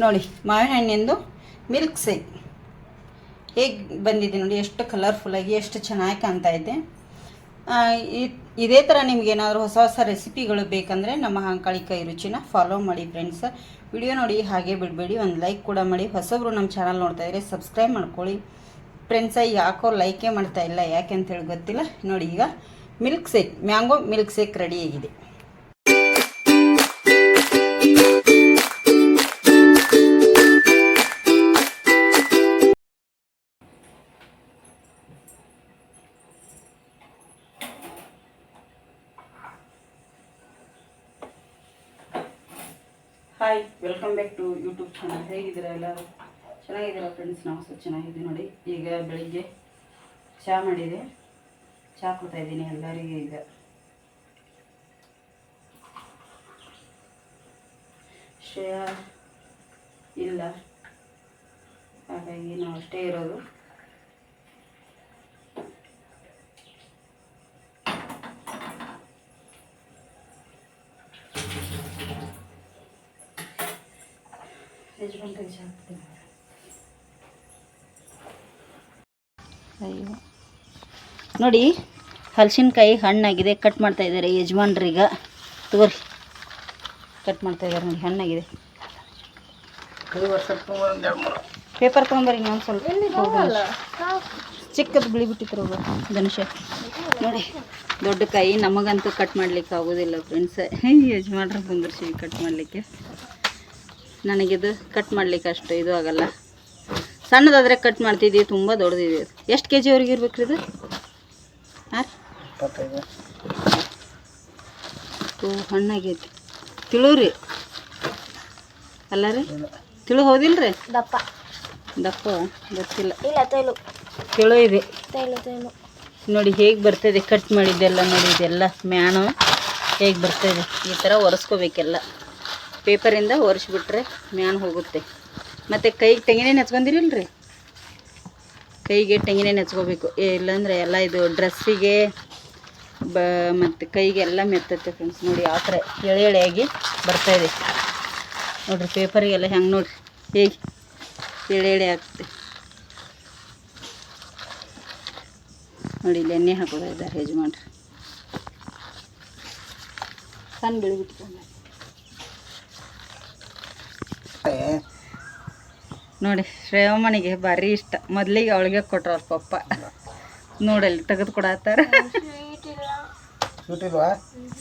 ನೋಡಿ ಮಾವಿನ ಹಣ್ಣಿಂದು milk sake ಹೇಗೆ ಬಂದಿದೆ ನೋಡಿ, ಎಷ್ಟು ಕಲರ್ಫುಲ್ಲಾಗಿ ಎಷ್ಟು ಚೆನ್ನಾಗಿ ಕಾಣ್ತಾ ಇದೆ. ಇದೇ ಥರ ನಿಮಗೇನಾದರೂ ಹೊಸ ಹೊಸ ರೆಸಿಪಿಗಳು ಬೇಕಂದರೆ ನಮ್ಮ ಕೈ ರುಚಿನ ಫಾಲೋ ಮಾಡಿ ಫ್ರೆಂಡ್ಸ್ ವಿಡಿಯೋ ನೋಡಿ, ಹಾಗೆ ಬಿಡಬೇಡಿ. ಒಂದು ಲೈಕ್ ಕೂಡ ಮಾಡಿ. ಹೊಸಬ್ರು ನಮ್ಮ ಚಾನಲ್ ನೋಡ್ತಾ ಇದ್ರೆ ಸಬ್ಸ್ಕ್ರೈಬ್ ಮಾಡ್ಕೊಳ್ಳಿ. ಫ್ರೆಂಡ್ಸ ಯಾಕೋ ಲೈಕೇ ಮಾಡ್ತಾ ಇಲ್ಲ, ಯಾಕೆ ಅಂತೇಳಿ ಗೊತ್ತಿಲ್ಲ. ನೋಡಿ, ಈಗ milk shake mango milk shake ರೆಡಿಯಾಗಿದೆ welcome back to YouTube channel ಹೇಗಿದ್ದೀರಾ ಎಲ್ಲರೂ? ಚೆನ್ನಾಗಿದ್ದೀರಾ ಫ್ರೆಂಡ್ಸ್ ನಾವು ಸಹ ಚೆನ್ನಾಗಿದ್ದೀವಿ ನೋಡಿ. ಈಗ ಬೆಳಿಗ್ಗೆ ಚಹಾ ಮಾಡಿದೆ. ಚಹಾ ಕೊಡ್ತಾ ಇದ್ದೀನಿ ಎಲ್ಲರಿಗೆ ಈಗ. ಶ್ರೇಯಾ ಇಲ್ಲ. ಹಾಗಾಗಿ ನಾವು ಅಷ್ಟೇ ಇರೋದು. ಯಜಮಾನ್ರಿಗೆ ಚಹಾ ಹಾಕ್ತೀನಿ ಅಯ್ಯೋ. ನೋಡಿ ಹಲಸಿನಕಾಯಿ ಹಣ್ಣಾಗಿದೆ. ಕಟ್ ಮಾಡ್ತಾ ಇದ್ದಾರೆ ಯಜಮಾನ್ರೀಗ. ತಗೋರಿ ಕಟ್ ಮಾಡ್ತಾ ಇದ್ದಾರೆ ನೋಡಿ ಹಣ್ಣಾಗಿದೆ. ಪೇಪರ್ ತೊಗೊಂಬರಿ ಇನ್ನೊಂದು ಸ್ವಲ್ಪ. ಚಿಕ್ಕದ ಚಿಕ್ಕದು ಬಿಳಿ ಬಿಟ್ಟಿತ್ತು ಹೋಗ ಧನುಷ. ನೋಡಿ ದೊಡ್ಡ ಕಾಯಿ ನಮಗಂತೂ ಕಟ್ ಮಾಡ್ಲಿಕ್ಕೆ ಆಗೋದಿಲ್ಲ ಫ್ರೆಂಡ್ಸ್ ಯಜಮಾನ್ರಿಗೆ ಕುಂದರ್ಸಿವಿ ಕಟ್ ಮಾಡಲಿಕ್ಕೆ. ನನಗಿದು ಕಟ್ ಮಾಡ್ಲಿಕ್ಕೆ ಅಷ್ಟು ಇದು ಆಗಲ್ಲ. ಸಣ್ಣದಾದರೆ ಕಟ್ ಮಾಡ್ತಿದ್ದೀವಿ ತುಂಬ ದೊಡ್ಡದಿದೆ ಎಷ್ಟು ಕೆ ಜಿವರೆಗೆ ಇರ್ಬೇಕು ಇದು? ಹಾಂ ಓ ಹಣ್ಣಾಗೈತಿ. ತಿಳುರಿ ಅಲ್ಲ ರೀ? ತಿಳು ಹೋದಿಲ್ಲ ರೀ ದಪ್ಪ. ದಪ್ಪ? ಗೊತ್ತಿಲ್ಲ. ಇಲ್ಲ ತೈಲು. ತಿಳು ಇದೆ. ನೋಡಿ ಹೇಗೆ ಬರ್ತದೆ ಕಟ್ ಮಾಡಿದ್ದೆಲ್ಲ ನೋಡಿ ಇದೆಲ್ಲ ಮ್ಯಾಣು ಹೇಗೆ ಬರ್ತದೆ. ಈ ಥರ ಒರೆಸ್ಕೋಬೇಕೆಲ್ಲ. ಪೇಪರಿಂದ ಒರೆಸ್ಬಿಟ್ರೆ ಮ್ಯಾನ್ ಹೋಗುತ್ತೆ. ಮತ್ತು ಕೈಗೆ ತೆಂಗಿನ ನೆಚ್ಕೊಂಡಿರಿಲ್ರಿ? ಕೈಗೆ ತೆಂಗಿನ ಹಚ್ಕೋಬೇಕು ಇಲ್ಲಾಂದರೆ ಎಲ್ಲ ಇದು ಡ್ರೆಸ್ಸಿಗೆ ಬ, ಮತ್ತು ಕೈಗೆಲ್ಲ ಮೆತ್ತತ್ತೆ ಫ್ರೆಂಡ್ಸ್ ನೋಡಿ, ಆ ಥರ ಎಳೆ ಎಳೆಯಾಗಿ ಬರ್ತಾಯಿದೆ ನೋಡ್ರಿ, ಪೇಪರಿಗೆಲ್ಲ ಹೆಂಗೆ ನೋಡ್ರಿ? ಹೇಗೆ ಎಳೆ ಎಳೆ ಆಗ್ತದೆ. ನೋಡಿ, ಇಲ್ಲಿ ಎಣ್ಣೆ ಹಾಕೋದಾಗಿದ್ದಾರೆ ಯಜಮಾನ್ರಿ. ಸಣ್ಣ ಬಿಳಿ ನೋಡಿ ಶ್ರೇಯಮ್ಮನಿಗೆ ಭಾರಿ ಇಷ್ಟ. ಮೊದಲಿಗೆ ಅವಳಿಗೆ ಕೊಟ್ರು ಅವ್ರ ಪಪ್ಪ. ನೋಡಲ್ಲಿ ತೆಗೆದು ಕೊಡತ್ತಾರ. ಸ್ವೀಟ್ ಇಲ್ವಾ?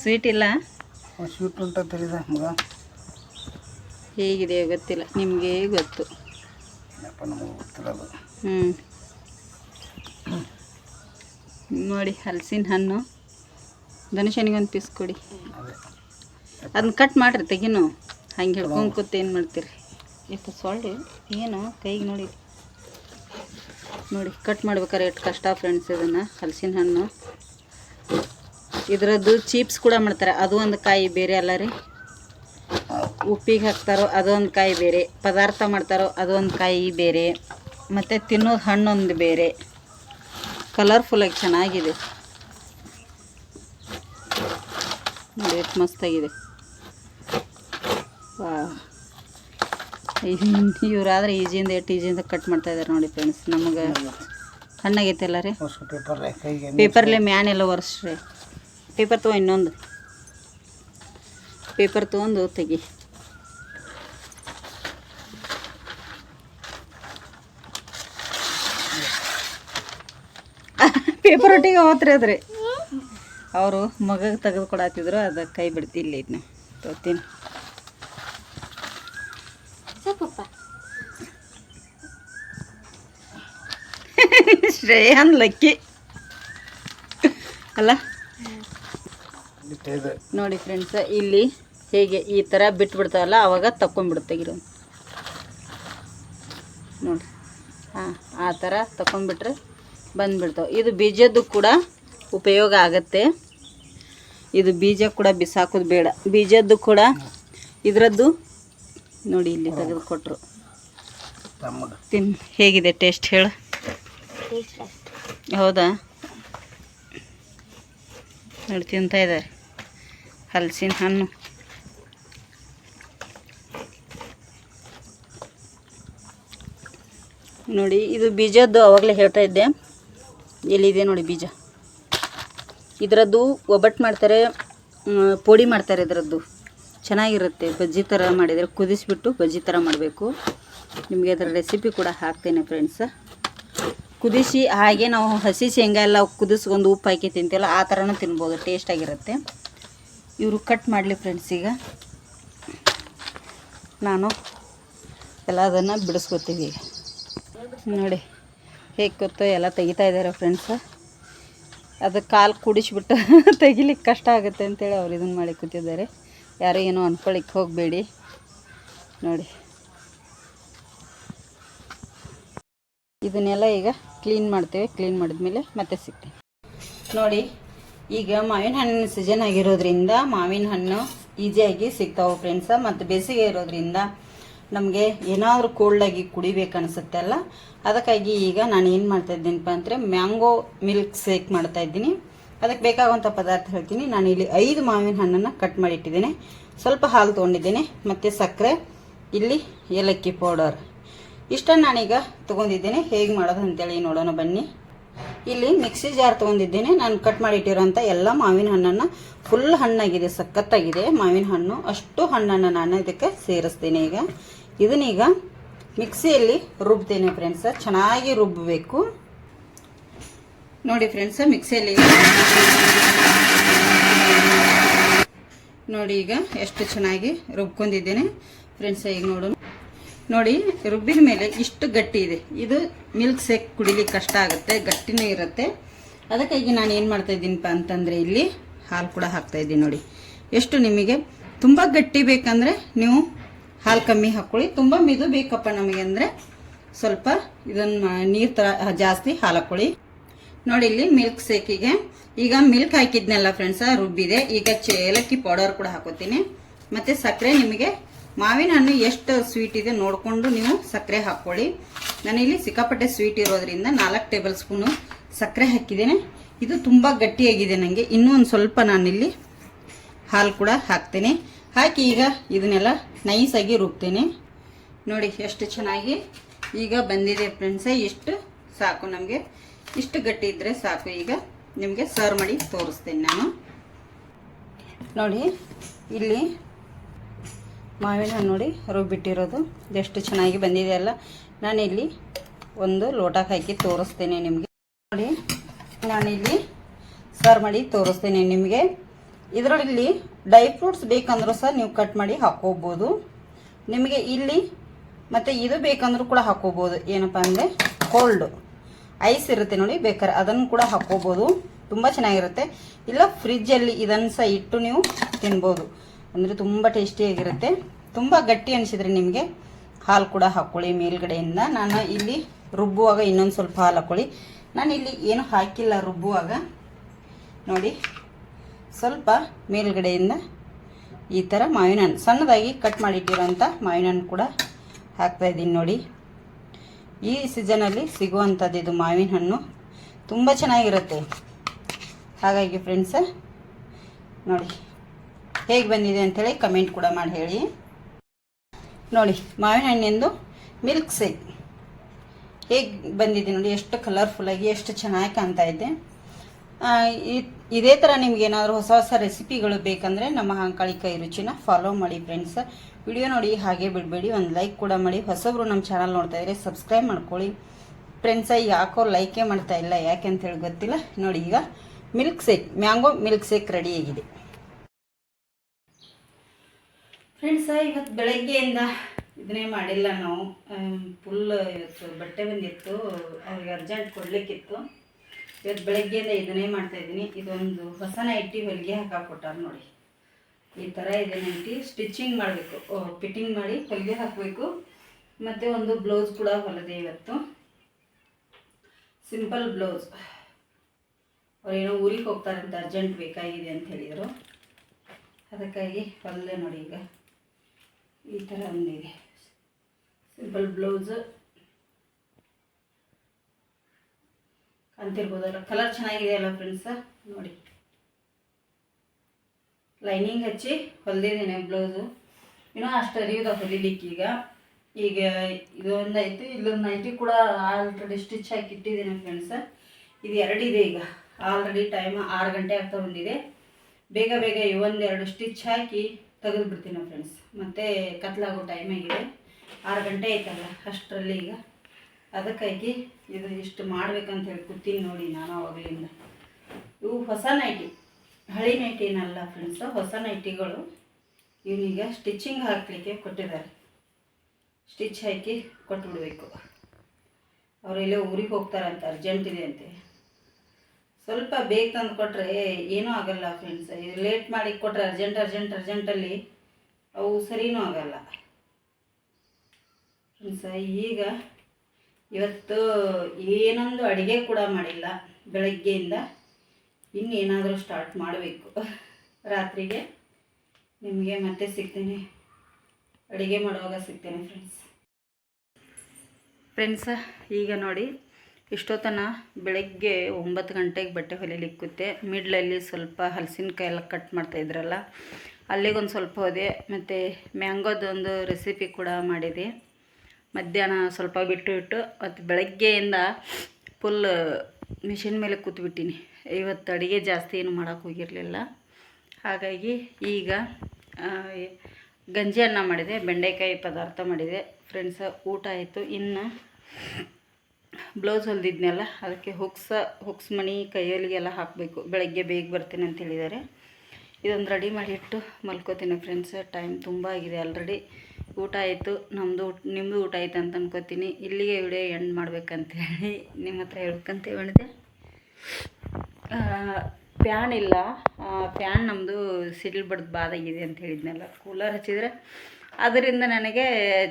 ಸ್ವೀಟ್ ಇಲ್ಲ. ಸ್ವೀಟ್ ಉಂಟ ತಿಳಿದ ಮಗ ಹೇಗಿದೆ ಗೊತ್ತಿಲ್ಲ. ನಿಮಗೆ ಗೊತ್ತು. ಹ್ಞೂ ನೋಡಿ ಹಲಸಿನ ಹಣ್ಣು. ಧನುಷನಿಗೊಂದು ಪೀಸ್ ಕೊಡಿ. ಅದೇ. ಅದನ್ನ ಕಟ್ ಮಾಡಿರಿ ತೆಗಿನು. ಹಂಗೆ ಹಿಡ್ಕೊಂಡು ಕೂತು ಏನು ಮಾಡ್ತೀರಿ? ಎಷ್ಟು ಸೊಳ್ಳೆ? ಏನು ಕೈಗೆ ನೋಡಿ. ನೋಡಿ ಕಟ್ ಮಾಡ್ಬೇಕಾರೆ ಎಷ್ಟು ಕಷ್ಟ ಫ್ರೆಂಡ್ಸ್ ಇದನ್ನು, ಹಲಸಿನ ಹಣ್ಣು. ಇದರದ್ದು ಚೀಪ್ಸ್ ಕೂಡ ಮಾಡ್ತಾರೆ. ಅದು ಒಂದು ಕಾಯಿ ಬೇರೆ ಅಲ್ಲ ರೀ. ಉಪ್ಪಿಗೆ ಹಾಕ್ತಾರೋ ಅದೊಂದು ಕಾಯಿ ಬೇರೆ. ಪದಾರ್ಥ ಮಾಡ್ತಾರೋ ಅದೊಂದು ಕಾಯಿ ಬೇರೆ. ಮತ್ತು ತಿನ್ನೋ ಹಣ್ಣೊಂದು ಬೇರೆ. ಕಲರ್ಫುಲ್ಲಾಗಿ ಚೆನ್ನಾಗಿದೆ. ನೋಡಿ, ಎಷ್ಟು ಮಸ್ತಾಗಿದೆ. ಇವರಾದ್ರೆ ಈಜಿಯಿಂದ ಎಷ್ಟು ಈಜಿಯಿಂದ ಕಟ್ ಮಾಡ್ತಾ ಇದ್ದಾರೆ ನೋಡಿ ಫ್ರೆಂಡ್ಸ್ ನಮಗೆ ಹಣ್ಣಾಗೈತೆ ಅಲ್ಲ ರೀ? ಪೇಪರ್ಲೆ ಮ್ಯಾನ್ ಎಲ್ಲ ಒರೆಸ್ರಿ. ಪೇಪರ್ ತೊಗೊ ಇನ್ನೊಂದು. ಪೇಪರ್ ತೊಗೊಂಡು ತೆಗಿ. ಪೇಪರ್ ಒಟ್ಟಿಗೆ ಹೋತ್ರಿ ಅದ್ರಿ. ಅವರು ಮಗಗೆ ತೆಗೆದು ಕೊಡತ್ತಿದ್ರು ಅದು ಕೈ ಬಿಡ್ತಿ ಇಲ್ಲಿ ಇದನ್ನ ತೊತ್ತೀನಿ ಶ್ರೇಯನ್ ಲಕ್ಕಿ? ಅಲ್ಲ? ನೋಡಿ ಫ್ರೆಂಡ್ಸ್ ಇಲ್ಲಿ ಹೇಗೆ ಈ ಥರ ಬಿಟ್ಬಿಡ್ತಾವಲ್ಲ ಅವಾಗ ತಕೊಂಡ್ಬಿಡುತ್ತೆ ಗಿಡ ನೋಡಿ. ಹಾಂ ಆ ಥರ ತಕೊಂಡ್ಬಿಟ್ರೆ ಬಂದ್ಬಿಡ್ತಾವೆ. ಇದು ಬೀಜದ್ದು ಕೂಡ ಉಪಯೋಗ ಆಗತ್ತೆ. ಇದು ಬೀಜ ಕೂಡ ಬಿಸಾಕೋದು ಬೇಡ. ಬೀಜದ್ದು ಕೂಡ ಇದರದ್ದು ನೋಡಿ ಇಲ್ಲಿ ತೆಗೆದುಕೊಟ್ರು. ತಿನ್ ಹೇಗಿದೆ ಟೇಸ್ಟ್ ಹೇಳು. ಹೌದಾ? ನೋಡಿ ತಿಂತ ಇದ್ದಾರೆ ಹಲಸಿನ ಹಣ್ಣು. ನೋಡಿ, ಇದು ಬೀಜದ್ದು ಅವಾಗಲೇ ಹೇಳ್ತಾ ಇದ್ದೆ. ಎಲ್ಲಿದೆ ನೋಡಿ ಬೀಜ. ಇದರದ್ದು ಒಬ್ಬಟ್ಟು ಮಾಡ್ತಾರೆ ಪೋಡಿ ಮಾಡ್ತಾರೆ ಇದರದ್ದು. ಚೆನ್ನಾಗಿರುತ್ತೆ. ಬಜ್ಜಿ ಥರ ಮಾಡಿದರೆ ಕುದಿಸಿಬಿಟ್ಟು ಬಜ್ಜಿ ಥರ ಮಾಡಬೇಕು. ನಿಮಗೆ ಅದರ ರೆಸಿಪಿ ಕೂಡ ಹಾಕ್ತೇನೆ ಫ್ರೆಂಡ್ಸ್ ಕುದಿಸಿ, ಹಾಗೆ ನಾವು ಹಸಿ ಶೇಂಗಾ ಎಲ್ಲ ಕುದಿಸ್ಕೊಂಡು ಉಪ್ಪು ಹಾಕಿ ತಿಂತೀವಲ್ಲ, ಆ ಥರನೂ ತಿನ್ಬೋದು ಟೇಸ್ಟಾಗಿರುತ್ತೆ ಇವರು ಕಟ್ ಮಾಡಲಿ ಫ್ರೆಂಡ್ಸ್ ಈಗ. ನಾನು ಎಲ್ಲ ಅದನ್ನು ಬಿಡಿಸ್ಕೊತೀವಿ. ನೋಡಿ, ಹೇಗೆ ಗೊತ್ತೋ, ಎಲ್ಲ ತೆಗಿತಾ ಇದ್ದಾರೆ ಫ್ರೆಂಡ್ಸ್ ಅದು ಕಾಲು ಕುಡಿಸ್ಬಿಟ್ಟು ತೆಗಿಲಿಕ್ಕೆ ಕಷ್ಟ ಆಗುತ್ತೆ ಅಂತೇಳಿ ಅವ್ರು ಇದನ್ನು ಮಾಡಿ ಕೂತಿದ್ದಾರೆ. ಯಾರು ಏನೋ ಅಂದ್ಕೊಳ್ಳಿಕ್ಕೆ ಹೋಗಬೇಡಿ. ನೋಡಿ. ಇದನ್ನೆಲ್ಲ ಈಗ ಕ್ಲೀನ್ ಮಾಡ್ತೇವೆ ಕ್ಲೀನ್ ಮಾಡಿದ್ಮೇಲೆ ಮತ್ತೆ ಸಿಗ್ತೇವೆ. ನೋಡಿ, ಈಗ ಮಾವಿನ ಹಣ್ಣಿನ ಸೀಸನ್ ಆಗಿರೋದ್ರಿಂದ ಮಾವಿನ ಹಣ್ಣು ಈಸಿಯಾಗಿ ಸಿಗ್ತಾವೆ ಫ್ರೆಂಡ್ಸ ಮತ್ತು ಬೇಸಿಗೆ ಇರೋದ್ರಿಂದ ನಮಗೆ ಏನಾದರೂ ಕೋಲ್ಡಾಗಿ ಕುಡಿಬೇಕು ಅನಿಸುತ್ತೆ ಅಲ್ಲ? ಅದಕ್ಕಾಗಿ ಈಗ ನಾನು ಏನು ಮಾಡ್ತಾ ಇದ್ದೀನಪ್ಪ ಅಂದರೆ ಮ್ಯಾಂಗೋ ಮಿಲ್ಕ್ ಶೇಕ್ ಮಾಡ್ತಾ ಇದ್ದೀನಿ. ಅದಕ್ಕೆ ಬೇಕಾಗುವಂಥ ಪದಾರ್ಥ ಹೇಳ್ತೀನಿ. ನಾನು ಇಲ್ಲಿ ಐದು ಮಾವಿನ ಹಣ್ಣನ್ನು ಕಟ್ ಮಾಡಿ ಇಟ್ಟಿದ್ದೇನೆ ಸ್ವಲ್ಪ ಹಾಲು ತೊಗೊಂಡಿದ್ದೇನೆ. ಮತ್ತು ಸಕ್ಕರೆ, ಇಲ್ಲಿ ಏಲಕ್ಕಿ ಪೌಡರ್ ಇಷ್ಟನ್ನು ನಾನೀಗ ತೊಗೊಂಡಿದ್ದೇನೆ. ಹೇಗೆ ಮಾಡೋದು ಅಂತೇಳಿ ನೋಡೋಣ ಬನ್ನಿ. ಇಲ್ಲಿ ಮಿಕ್ಸಿ ಜಾರ್ ತೊಗೊಂಡಿದ್ದೇನೆ. ನಾನು ಕಟ್ ಮಾಡಿಟ್ಟಿರೋಂಥ ಎಲ್ಲ ಮಾವಿನ ಹಣ್ಣನ್ನು ಫುಲ್ ಹಣ್ಣಾಗಿದೆ, ಸಖತ್ತಾಗಿದೆ ಮಾವಿನ ಹಣ್ಣು. ಅಷ್ಟು ಹಣ್ಣನ್ನು ನಾನು ಇದಕ್ಕೆ ಸೇರಿಸ್ತೀನಿ ಈಗ. ಇದನ್ನೀಗ ಮಿಕ್ಸಿಯಲ್ಲಿ ರುಬ್ತೇನೆ ಫ್ರೆಂಡ್ಸ ಚೆನ್ನಾಗಿ ರುಬ್ಬಬೇಕು ನೋಡಿ ಫ್ರೆಂಡ್ಸ ಮಿಕ್ಸಿಯಲ್ಲಿ ನೋಡಿ ಈಗ ಎಷ್ಟು ಚೆನ್ನಾಗಿ ರುಬ್ಕೊಂಡಿದ್ದೇನೆ. ಫ್ರೆಂಡ್ಸ್ ಈಗ ನೋಡೋಣ. ನೋಡಿ, ರುಬ್ಬಿದ ಮೇಲೆ ಇಷ್ಟು ಗಟ್ಟಿ ಇದೆ. ಇದು ಮಿಲ್ಕ್ ಶೇಕ್ ಕುಡಿಲಿಕ್ಕೆ ಕಷ್ಟ ಆಗುತ್ತೆ, ಗಟ್ಟಿನೇ ಇರುತ್ತೆ. ಅದಕ್ಕಾಗಿ ನಾನು ಏನು ಮಾಡ್ತಾ ಇದ್ದೀನಿಪ್ಪ ಅಂತಂದರೆ ಇಲ್ಲಿ ಹಾಲು ಕೂಡ ಹಾಕ್ತಾ ಇದ್ದೀನಿ ನೋಡಿ. ಎಷ್ಟು ನಿಮಗೆ ತುಂಬ ಗಟ್ಟಿ ಬೇಕಂದರೆ ನೀವು ಹಾಲು ಕಮ್ಮಿ ಹಾಕ್ಕೊಳ್ಳಿ ತುಂಬ ಮಿದು ಬೇಕಪ್ಪ ನಮಗೆ ಅಂದರೆ ಸ್ವಲ್ಪ ಇದನ್ನು ನೀರು ಥರ ಜಾಸ್ತಿ ಹಾಲು ಹಾಕ್ಕೊಳ್ಳಿ ನೋಡಿ, ಇಲ್ಲಿ ಮಿಲ್ಕ್ ಶೇಕಿಗೆ ಈಗ ಮಿಲ್ಕ್ ಹಾಕಿದ್ನಲ್ಲ ಫ್ರೆಂಡ್ಸ ರುಬ್ಬಿದೆ. ಈಗ ಚೇಲಕ್ಕಿ ಪೌಡರ್ ಕೂಡ ಹಾಕೋತೀನಿ. ಮತ್ತು ಸಕ್ಕರೆ ನಿಮಗೆ ಮಾವಿನ ಹಣ್ಣು ಎಷ್ಟು ಸ್ವೀಟ್ ಇದೆ ನೋಡಿಕೊಂಡು ನೀವು ಸಕ್ಕರೆ ಹಾಕ್ಕೊಳ್ಳಿ. ನಾನಿಲ್ಲಿ ಸಿಕ್ಕಾಪಟ್ಟೆ ಸ್ವೀಟ್ ಇರೋದ್ರಿಂದ ನಾಲ್ಕು ಟೇಬಲ್ ಸ್ಪೂನು ಸಕ್ಕರೆ ಹಾಕಿದ್ದೇನೆ. ಇದು ತುಂಬ ಗಟ್ಟಿಯಾಗಿದೆ ನನಗೆ ಇನ್ನೂ ಒಂದು ಸ್ವಲ್ಪ ನಾನಿಲ್ಲಿ ಹಾಲು ಕೂಡ ಹಾಕ್ತೇನೆ. ಹಾಕಿ ಈಗ ಇದನ್ನೆಲ್ಲ ನೈಸಾಗಿ ರುಬ್ತೇನೆ. ನೋಡಿ ಎಷ್ಟು ಚೆನ್ನಾಗಿ ಈಗ ಬಂದಿದೆ ಫ್ರೆಂಡ್ಸೇ ಇಷ್ಟು ಸಾಕು ನಮಗೆ. ಇಷ್ಟು ಗಟ್ಟಿ ಇದ್ದರೆ ಸಾಕು. ಈಗ ನಿಮಗೆ ಸರ್ವ್ ಮಾಡಿ ತೋರಿಸ್ತೇನೆ ನಾನು. ನೋಡಿ, ಇಲ್ಲಿ ಮಾವಿನ ಹಣ್ಣು ನೋಡಿ, ರುಬ್ಬಿಟ್ಟಿರೋದು. ಎಷ್ಟು ಚೆನ್ನಾಗಿ ಬಂದಿದೆ ಅಲ್ಲ. ನಾನಿಲ್ಲಿ ಒಂದು ಲೋಟಕ್ಕೆ ಹಾಕಿ ತೋರಿಸ್ತೇನೆ ನಿಮಗೆ. ನೋಡಿ, ನಾನಿಲ್ಲಿ ಸರ್ವ್ ಮಾಡಿ ತೋರಿಸ್ತೇನೆ ನಿಮಗೆ. ಇದರಲ್ಲಿ ಡ್ರೈ ಫ್ರೂಟ್ಸ್ ಬೇಕಂದ್ರೂ ಸಹ ನೀವು ಕಟ್ ಮಾಡಿ ಹಾಕೋಬೋದು ನಿಮಗೆ ಇಲ್ಲಿ ಮತ್ತು ಇದು ಬೇಕಂದ್ರೂ ಕೂಡ ಹಾಕೋಬೋದು ಏನಪ್ಪ ಅಂದರೆ, ಕೋಲ್ಡ್ ಐಸ್ ಇರುತ್ತೆ ನೋಡಿ, ಬೇಕಾದ್ರೆ ಅದನ್ನು ಕೂಡ ಹಾಕೋಬೋದು ತುಂಬ ಚೆನ್ನಾಗಿರುತ್ತೆ. ಇಲ್ಲ ಫ್ರಿಜ್ಜಲ್ಲಿ ಇದನ್ನು ಸಹ ಇಟ್ಟು ನೀವು ತಿನ್ಬೋದು. ಅಂದರೆ ತುಂಬ ಟೇಸ್ಟಿಯಾಗಿರುತ್ತೆ ತುಂಬ ಗಟ್ಟಿ ಅನಿಸಿದ್ರೆ ನಿಮಗೆ ಹಾಲು ಕೂಡ ಹಾಕ್ಕೊಳ್ಳಿ ಮೇಲ್ಗಡೆಯಿಂದ. ನಾನು ಇಲ್ಲಿ ರುಬ್ಬುವಾಗ ಇನ್ನೊಂದು ಸ್ವಲ್ಪ ಹಾಲು ಹಾಕ್ಕೊಳ್ಳಿ ನಾನು ಇಲ್ಲಿ ಏನು ಹಾಕಿಲ್ಲ ರುಬ್ಬುವಾಗ. ನೋಡಿ, ಸ್ವಲ್ಪ ಮೇಲ್ಗಡೆಯಿಂದ ಈ ಥರ ಮಾವಿನ ಹಣ್ಣು ಸಣ್ಣದಾಗಿ ಕಟ್ ಮಾಡಿಟ್ಟಿರೋಂಥ ಮಾವಿನ ಹಣ್ಣು ಕೂಡ ಹಾಕ್ತಾಯಿದ್ದೀನಿ ನೋಡಿ. ಈ ಸೀಸನಲ್ಲಿ ಸಿಗುವಂಥದ್ದು ಇದು ಮಾವಿನ ಹಣ್ಣು ತುಂಬ ಚೆನ್ನಾಗಿರುತ್ತೆ. ಹಾಗಾಗಿ ಫ್ರೆಂಡ್ಸ ನೋಡಿ. ಹೇಗೆ ಬಂದಿದೆ ಅಂತೇಳಿ ಕಮೆಂಟ್ ಕೂಡ ಮಾಡಿ ಹೇಳಿ. ನೋಡಿ, ಮಾವಿನ ಹಣ್ಣಿಂದು ಮಿಲ್ಕ್ ಶೇಕ್ ಹೇಗೆ ಬಂದಿದೆ ನೋಡಿ, ಎಷ್ಟು ಕಲರ್ಫುಲ್ಲಾಗಿ ಎಷ್ಟು ಚೆನ್ನಾಗಿ ಕಾಣ್ತಾ ಇದೆ. ಇದೇ ಥರ ನಿಮ್ಗೆ ಏನಾದರೂ ಹೊಸ ಹೊಸ ರೆಸಿಪಿಗಳು ಬೇಕಂದರೆ ನಮ್ಮ ಹಂಕಾಳಿ ಕೈ ರುಚಿನ ಫಾಲೋ ಮಾಡಿ ಫ್ರೆಂಡ್ಸ್ ವಿಡಿಯೋ ನೋಡಿ ಹಾಗೆ ಬಿಡಬೇಡಿ, ಒಂದು ಲೈಕ್ ಕೂಡ ಮಾಡಿ. ಹೊಸಬ್ರು ನಮ್ಮ ಚಾನಲ್ ನೋಡ್ತಾ ಇದ್ರೆ ಸಬ್ಸ್ಕ್ರೈಬ್ ಮಾಡ್ಕೊಳ್ಳಿ. ಫ್ರೆಂಡ್ಸ ಯಾಕೋ ಲೈಕೇ ಮಾಡ್ತಾ ಇಲ್ಲ, ಯಾಕೆ ಅಂತೇಳಿ ಗೊತ್ತಿಲ್ಲ. ನೋಡಿ, ಈಗ milk shake mango milk shake ರೆಡಿಯಾಗಿದೆ ಫ್ರೆಂಡ್ಸ ಇವತ್ತು ಬೆಳಗ್ಗೆಯಿಂದ ಇದನ್ನೇ ಮಾಡಿಲ್ಲ ನಾವು. ಫುಲ್ ಇವತ್ತು ಬಟ್ಟೆ ಬಂದಿತ್ತು. ಅವ್ರಿಗೆ ಅರ್ಜೆಂಟ್ ಕೊಡಲಿಕ್ಕಿತ್ತು. ಇವತ್ತು ಬೆಳಗ್ಗೆಯಿಂದ ಇದನ್ನೇ ಮಾಡ್ತಾ ಇದ್ದೀನಿ. ಇದೊಂದು ಹೊಸ ನೈಟಿ ಹೊಲಿಗೆ ಹಾಕಾಕೊಟ್ಟಾರ ನೋಡಿ. ಈ ಥರ ಇದೆ ನೈಟಿ ಸ್ಟಿಚಿಂಗ್ ಮಾಡಬೇಕು. ಫಿಟ್ಟಿಂಗ್ ಮಾಡಿ ಹೊಲಿಗೆ ಹಾಕಬೇಕು. ಮತ್ತು ಒಂದು ಬ್ಲೌಸ್ ಕೂಡ ಹೊಲದೆ ಇವತ್ತು. ಸಿಂಪಲ್ ಬ್ಲೌಸ್ ಅವ್ರೇನೋ ಊರಿಗೆ ಹೋಗ್ತಾರಂತ ಅರ್ಜೆಂಟ್ ಬೇಕಾಗಿದೆ ಅಂತ ಹೇಳಿದರು. ಅದಕ್ಕಾಗಿ ಹೊಲದೆ ನೋಡಿ ಈಗ. ಈ ಥರ ಬಂದಿದೆ ಸಿಂಪಲ್ ಬ್ಲೌಸ್ ಕಾಣ್ತಿರ್ಬೋದಲ್ಲ ಕಲರ್ ಚೆನ್ನಾಗಿದೆ ಅಲ್ಲ ಫ್ರೆಂಡ್ಸ ನೋಡಿ. ಲೈನಿಂಗ್ ಹಚ್ಚಿ ಹೊಲ್ದಿದ್ದೇನೆ ಬ್ಲೌಸು ಇನ್ನೂ ಅಷ್ಟು ಅರಿಯೋದ ಹೊಲಿಲಿಕ್ಕೆ ಈಗ? ಈಗ ಇದೊಂದು ಐತಿ ಇಲ್ಲೊಂದು ನೈಟಿ ಕೂಡ ಆಲ್ರೆಡಿ ಸ್ಟಿಚ್ ಹಾಕಿ ಇಟ್ಟಿದ್ದೀನಿ ಫ್ರೆಂಡ್ಸ್ ಇದು ಎರಡಿದೆ ಈಗ. ಆಲ್ರೆಡಿ ಟೈಮ್ ಆರು ಗಂಟೆ ಆಗ್ತಾ ಬಂದಿದೆ. ಬೇಗ ಬೇಗ ಇವೊಂದೆರಡು ಸ್ಟಿಚ್ ಹಾಕಿ ತೆಗೆದು ಬಿಡ್ತೀನಿ ಫ್ರೆಂಡ್ಸ್ ಮತ್ತು ಕತ್ಲಾಗೋ ಟೈಮ್ ಆಗಿದೆ. ಆರು ಗಂಟೆ ಆಯ್ತಲ್ಲ, ಅಷ್ಟರಲ್ಲಿ ಈಗ. ಅದಕ್ಕಾಗಿ ಇದು ಇಷ್ಟು ಮಾಡ್ಬೇಕಂತ ಹೇಳಿ ಕೂತೀನಿ ನೋಡಿ ನಾನು ಅವಾಗಲಿಂದ. ಇವು ಹೊಸ ನೈಟಿ ಹಳಿ ನೈಟಿನಲ್ಲ ಫ್ರೆಂಡ್ಸ್ ಹೊಸ ನೈಟಿಗಳು ಇವನೀಗ ಸ್ಟಿಚಿಂಗ್ ಹಾಕಲಿಕ್ಕೆ ಕೊಟ್ಟಿದ್ದಾರೆ. ಸ್ಟಿಚ್ ಹಾಕಿ ಕೊಟ್ಬಿಡಬೇಕು. ಅವರೆಲ್ಲೇ ಊರಿಗೆ ಹೋಗ್ತಾರಂತ ಅರ್ಜೆಂಟ್ ಇದೆ ಅಂತೆ. ಸ್ವಲ್ಪ ಬೇಗ ತಂದು ಕೊಟ್ಟರೆ ಏನೂ ಆಗಲ್ಲ ಫ್ರೆಂಡ್ಸ್ ಲೇಟ್ ಮಾಡಿ ಕೊಟ್ಟರೆ ಅರ್ಜೆಂಟ್ ಅರ್ಜೆಂಟ್ ಅರ್ಜೆಂಟಲ್ಲಿ ಅವು ಸರಿನೂ ಆಗಲ್ಲ. ಫ್ರೆಂಡ್ಸ ಈಗ ಇವತ್ತು ಏನೊಂದು ಅಡುಗೆ ಕೂಡ ಮಾಡಿಲ್ಲ. ಬೆಳಗ್ಗೆಯಿಂದ ಇನ್ನೇನಾದರೂ ಸ್ಟಾರ್ಟ್ ಮಾಡಬೇಕು. ರಾತ್ರಿಗೆ ನಿಮಗೆ ಮತ್ತೆ ಸಿಗ್ತೇನೆ. ಅಡುಗೆ ಮಾಡುವಾಗ ಸಿಗ್ತೇನೆ ಫ್ರೆಂಡ್ಸ್ ಫ್ರೆಂಡ್ಸ ಈಗ ನೋಡಿ. ಇಷ್ಟೊತ್ತನ ಬೆಳಗ್ಗೆ ಒಂಬತ್ತು ಗಂಟೆಗೆ ಬಟ್ಟೆ ಹೊಲಿಲಿಕ್ಕುತ್ತೆ ಕೂತೆ. ಮಿಡ್ಲಲ್ಲಿ ಸ್ವಲ್ಪ ಹಲಸಿನಕಾಯಿ ಎಲ್ಲ ಕಟ್ ಮಾಡ್ತಾಯಿದ್ರಲ್ಲ ಅಲ್ಲಿಗೊಂದು ಸ್ವಲ್ಪ ಹೋದೆ. ಮತ್ತು ಮ್ಯಾಂಗೋದೊಂದು ರೆಸಿಪಿ ಕೂಡ ಮಾಡಿದೆ. ಮಧ್ಯಾಹ್ನ ಸ್ವಲ್ಪ ಬಿಟ್ಟು ಬಿಟ್ಟು, ಮತ್ತು ಬೆಳಗ್ಗೆಯಿಂದ ಫುಲ್ ಮಿಷಿನ್ ಮೇಲೆ ಕೂತ್ಬಿಟ್ಟಿನಿ. ಇವತ್ತು ಅಡುಗೆ ಜಾಸ್ತಿ ಏನು ಮಾಡೋಕ್ಕೆ ಹೋಗಿರಲಿಲ್ಲ. ಹಾಗಾಗಿ ಈಗ ಗಂಜಿ ಅನ್ನ ಮಾಡಿದೆ, ಬೆಂಡೆಕಾಯಿ ಪದಾರ್ಥ ಮಾಡಿದೆ. ಫ್ರೆಂಡ್ಸ ಊಟ ಆಯಿತು. ಇನ್ನು ಬ್ಲೌಸ್ ಹೊಲ್ದಿದ್ನಲ್ಲ, ಅದಕ್ಕೆ ಹುಕ್ಸ ಹುಕ್ಸ್ ಮಣಿ ಕೈಯಲ್ಲಿಗೆಲ್ಲ ಹಾಕಬೇಕು. ಬೆಳಗ್ಗೆ ಬೇಗ ಬರ್ತೀನಿ ಅಂತ ಹೇಳಿದ್ದಾರೆ. ಇದೊಂದು ರೆಡಿ ಮಾಡಿ ಇಟ್ಟು ಮಲ್ಕೋತೀನಿ ಫ್ರೆಂಡ್ಸ್ ಟೈಮ್ ತುಂಬ ಆಗಿದೆ ಆಲ್ರೆಡಿ ಊಟ ಆಯಿತು. ನಮ್ಮದು ನಿಮ್ಮದು ಊಟ ಆಯಿತು ಅಂತ ಅನ್ಕೋತೀನಿ. ಇಲ್ಲಿಗೆ ವಿಡಿಯೋ ಎಂಡ್ ಮಾಡ್ಬೇಕಂತ ಹೇಳಿ ನಿಮ್ಮ ಹತ್ರ ಹೇಳ್ಬೇಕಂತ ಹೇಳಿದೆ. ಫ್ಯಾನ್ ಇಲ್ಲ. ಫ್ಯಾನ್ ನಮ್ಮದು ಸಿಡಿಲ್ ಬಡ್ದು ಬಾದಾಗಿದೆ ಅಂತ ಹೇಳಿದ್ನಲ್ಲ. ಕೂಲರ್ ಹಚ್ಚಿದ್ರೆ ಅದರಿಂದ ನನಗೆ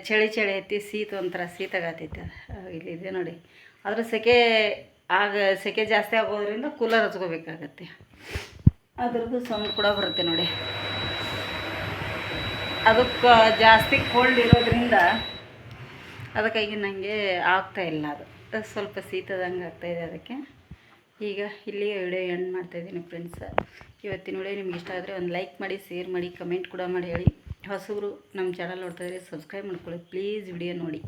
ಚಳಿ ಚಳಿ ಐತಿ ಶೀತ ಒಂಥರ ಸೀತಗಾತೈತೆ. ಇಲ್ಲಿದೆ ನೋಡಿ. ಅದ್ರ ಸೆಕೆ ಆಗ ಸೆಕೆ ಜಾಸ್ತಿ ಆಗೋದ್ರಿಂದ ಕೂಲರ್ ಹಚ್ಕೋಬೇಕಾಗತ್ತೆ ಅದ್ರದ್ದು ಸೌಂಡ್ ಕೂಡ ಬರುತ್ತೆ ನೋಡಿ. ಅದಕ್ಕೆ ಜಾಸ್ತಿ ಕೋಲ್ಡ್ ಇರೋದ್ರಿಂದ ಅದಕ್ಕಾಗಿ ನನಗೆ ಆಗ್ತಾ ಇಲ್ಲ ಅದು. ಅದು ಸ್ವಲ್ಪ ಶೀತದಂಗೆ ಆಗ್ತಾಯಿದೆ ಅದಕ್ಕೆ. ಈಗ ಇಲ್ಲಿಗೆ ವಿಡಿಯೋ ಎಂಡ್ ಮಾಡ್ತಾಯಿದ್ದೀನಿ ಫ್ರೆಂಡ್ಸ್ ಇವತ್ತಿನ ವಿಡಿಯೋ ನಿಮ್ಗೆ ಇಷ್ಟ ಆದರೆ ಒಂದು ಲೈಕ್ ಮಾಡಿ ಶೇರ್ ಮಾಡಿ ಕಮೆಂಟ್ ಕೂಡ ಮಾಡಿ ಹೇಳಿ. ಹೊಸಬ್ರು ನಮ್ಮ ಚಾನಲ್ ನೋಡ್ತಾಯಿದ್ರೆ ಸಬ್ಸ್ಕ್ರೈಬ್ ಮಾಡ್ಕೊಳ್ಳಿ. ಪ್ಲೀಸ್ ವಿಡಿಯೋ ನೋಡಿ.